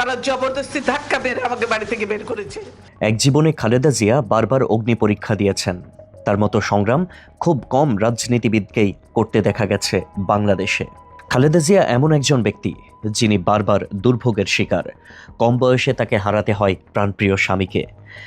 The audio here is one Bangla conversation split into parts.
তারা জবরদস্তি ধাক্কা মেরে আমাকে বাড়ি থেকে বের করেছে। এক জীবনে খালেদা জিয়া বারবার অগ্নি পরীক্ষা দিয়েছেন। তার মতো সংগ্রাম খুব কম রাজনীতিবিদকেই করতে দেখা গেছে বাংলাদেশে। খালেদা জিয়া এমন একজন ব্যক্তি, যিনি বারবার দুর্ভোগের শিকার। কম বয়সে তাকে হারাতে হয় প্রাণপ্রিয় স্বামীকে।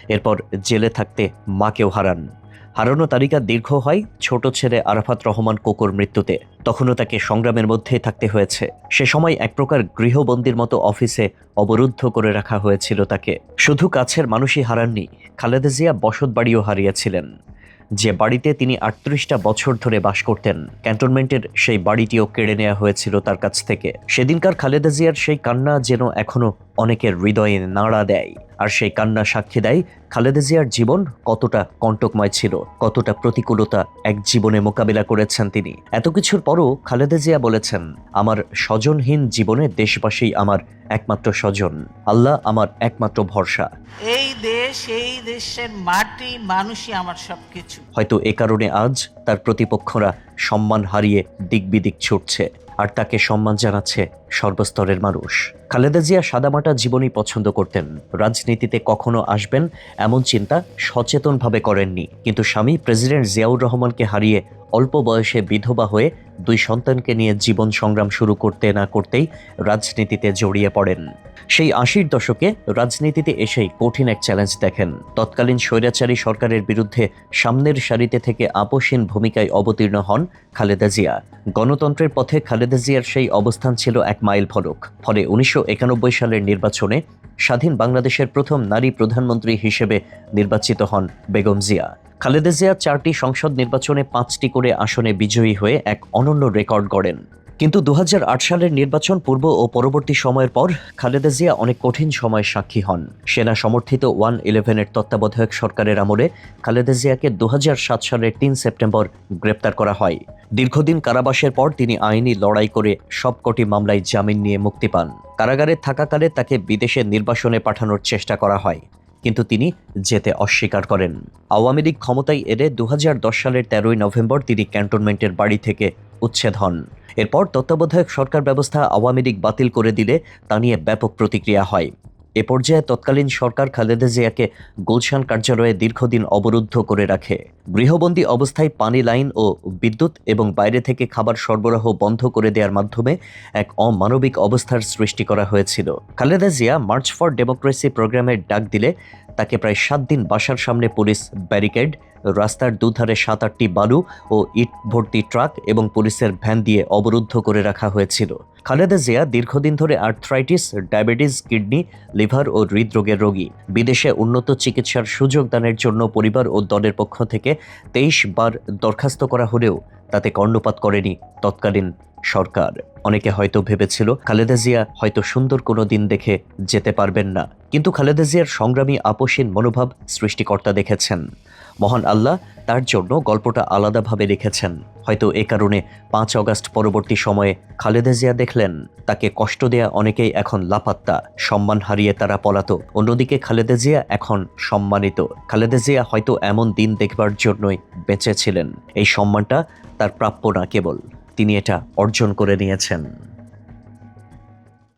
এরপর জেলে থাকতে মাকেও হারান। হারানো তালিকা দীর্ঘ হয় ছোট ছেলে আরাফাত রহমান কোকর মৃত্যুতে। তখনও তাকে সংগ্রামের মধ্যেই থাকতে হয়েছে। সে সময় এক প্রকার গৃহবন্দির মতো অফিসে অবরুদ্ধ করে রাখা হয়েছিল তাকে। শুধু কাছের মানুষই হারাননি, খালেদা জিয়া বসত বাড়িও হারিয়েছিলেন। যে বাড়িতে তিনি আটত্রিশটা বছর ধরে বাস করতেন, ক্যান্টনমেন্টের সেই বাড়িটিও কেড়ে নেওয়া হয়েছিল তার কাছ থেকে। সেদিনকার খালেদা জিয়ার সেই কান্না যেন এখনও অনেকের হৃদয়ে নাড়া দেয়। আর সেই কান্না সাক্ষী দেয় খালেদা জিয়ার জীবন কতটা কণ্টকময় ছিল কতটা প্রতিকূলতা এক জীবনে মোকাবিলা করেছেন তিনি। এত কিছুর পরও খালেদা জিয়া বলেছেন আমার স্বজনহীন জীবনে দেশবাসী আমার একমাত্র স্বজন। আল্লাহ আমার একমাত্র ভরসা। এই দেশ এই দেশের মাটি মানুষই আমার সবকিছু। হয়তো এ কারণে আজ তার প্রতিপক্ষরা সম্মান হারিয়ে দিকবিদিক ছুটছে, আর তাকে সম্মান জানাচ্ছে সর্বস্তরের মানুষ। খালেদা জিয়া সাদামাটা জীবনই পছন্দ করতেন। রাজনীতিতে কখনো আসবেন এমন চিন্তা সচেতনভাবে করেননি। কিন্তু স্বামী প্রেসিডেন্ট জিয়াউর রহমানকে হারিয়ে অল্প বয়সে বিধবা হয়ে দুই সন্তানকে নিয়ে জীবন সংগ্রাম শুরু করতে না করতেই রাজনীতিতে জড়িয়ে পড়েন। সেই আশির দশকে রাজনীতিতে এসেই কঠিন এক চ্যালেঞ্জ দেখেন। তৎকালীন স্বৈরাচারী সরকারের বিরুদ্ধে সামনের সারিতে থেকে আপোষহীন ভূমিকায় অবতীর্ণ হন খালেদা জিয়া। গণতন্ত্রের পথে খালেদা জিয়ার সেই অবস্থান ছিল এক মাইল ফলক। ফলে উনিশশো একানব্বই সালের নির্বাচনে স্বাধীন বাংলাদেশের প্রথম নারী প্রধানমন্ত্রী হিসেবে নির্বাচিত হন বেগম জিয়া। খালেদা জিয়া চারটি সংসদ নির্বাচনে পাঁচটি করে আসনে বিজয়ী হয়ে এক অনন্য রেকর্ড গড়েন। কিন্তু দু হাজার আট সালের নির্বাচন পূর্ব ও পরবর্তী সময়ের পর খালেদা জিয়া অনেক কঠিন সময় সাক্ষী হন। সেনা সমর্থিত ওয়ান ইলেভেনের তত্ত্বাবধায়ক সরকারের আমলে খালেদা জিয়াকে দুহাজার সাত সালের তিন সেপ্টেম্বর গ্রেপ্তার করা হয়। দীর্ঘদিন কারাবাসের পর তিনি আইনি লড়াই করে সবকটি মামলায় জামিন নিয়ে মুক্তি পান। কারাগারে থাকাকালে তাকে বিদেশে নির্বাসনে পাঠানোর চেষ্টা করা হয়। কিন্তু তিনি যেতে অস্বীকার করেন। আওয়ামী লীগ ক্ষমতায় এলে দু সালের তেরোই নভেম্বর তিনি ক্যান্টনমেন্টের বাড়ি থেকে উচ্ছেদ হন। এরপর তত্ত্বাবধায়ক সরকার ব্যবস্থা আওয়ামী লীগ বাতিল করে দিলে তা নিয়ে ব্যাপক প্রতিক্রিয়া হয়। এ পর্যায়ে তৎকালীন সরকার খালেদা জিয়াকে গুলশান কার্যালয়ে দীর্ঘদিন অবরুদ্ধ করে রাখে। গৃহবন্দী অবস্থায় পানি লাইন ও বিদ্যুৎ এবং বাইরে থেকে খাবার সরবরাহ বন্ধ করে দেওয়ার মাধ্যমে এক অমানবিক অবস্থার সৃষ্টি করা হয়েছিল। Khaleda Zia march for democracy প্রোগ্রামের ডাক দিলে তাকে প্রায় সাত দিন বাসার সামনে পুলিশ ব্যারিকেড রাস্তার দুধারে সাত আটটি বালু ও ইট ভর্তি ট্রাক এবং পুলিশের ভ্যান দিয়ে অবরুদ্ধ করে রাখা হয়েছিল। খালেদা জিয়া দীর্ঘদিন ধরে আর্থ্রাইটিস, ডায়াবেটিস, কিডনি, লিভার ও হৃদরোগের রোগী। বিদেশে উন্নত চিকিৎসার সুযোগ দানের জন্য পরিবার ও দলের পক্ষ থেকে তেইশ বার দরখাস্ত করা হলেও তাতে কর্ণপাত করেনি তৎকালীন সরকার। অনেকে হয়তো ভেবেছিল, খালেদা জিয়া হয়তো সুন্দর কোনো দিন দেখে যেতে পারবেন না। কিন্তু খালেদা জিয়ার সংগ্রামী আপোষহীন মনোভাব সৃষ্টিকর্তা দেখেছেন। মহান আল্লাহ তার জন্য গল্পটা আলাদাভাবে লিখেছেন। হয়তো এ কারণে পাঁচ অগাস্ট পরবর্তী সময়ে খালেদা জিয়া দেখলেন, তাকে কষ্ট দেয়া অনেকেই এখন লাপাত্তা, সম্মান হারিয়ে তারা পলাতো অন্যদিকে খালেদা জিয়া এখন সম্মানিত। খালেদা জিয়া হয়তো এমন দিন দেখবার জন্যই বেঁচে ছিলেন। এই সম্মানটা তার প্রাপ্য না কেবল। তিনি এটা অর্জন করে নিয়েছেন।